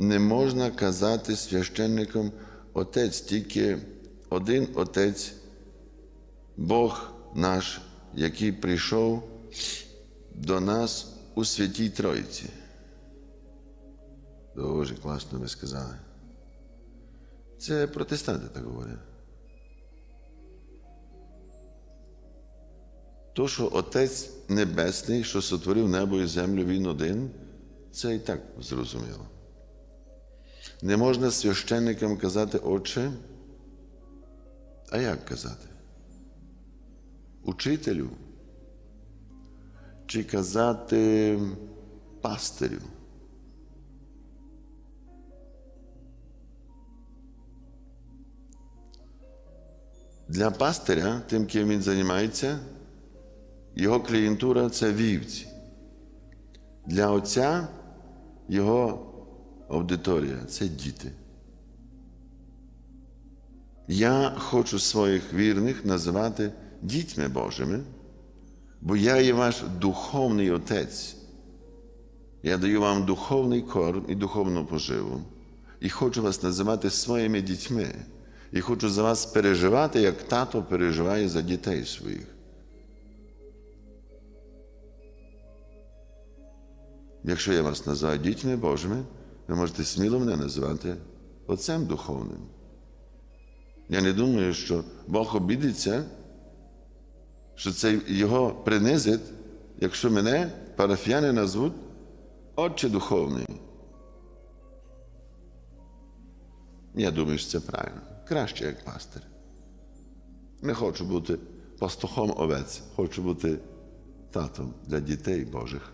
не можна казати священникам Отець, тільки один Отець, Бог наш, який прийшов до нас у Святій Тройці. Дуже класно ви сказали. Це протестанти так говорять. То, що Отець Небесний, що сотворив небо і землю, Він один, це і так зрозуміло. Не можна священникам казати Отче, а як казати? Учителю? Чи казати пастирю? Для пастиря, тим, ким він займається, його клієнтура це вівці. Для отця його аудиторія це діти. Я хочу своїх вірних називати дітьми Божими, бо я є ваш духовний отець. Я даю вам духовний корм і духовну поживу. І хочу вас називати своїми дітьми. І хочу за вас переживати, як тато переживає за дітей своїх. Якщо я вас називаю дітьми Божими, ви можете сміло мене називати Отцем Духовним. Я не думаю, що Бог обідеться, що це його принизить, якщо мене парафіяни назвуть Отче Духовний. Я думаю, що це правильно. Краще як пастир. Не хочу бути пастухом овець, хочу бути татом для дітей Божих.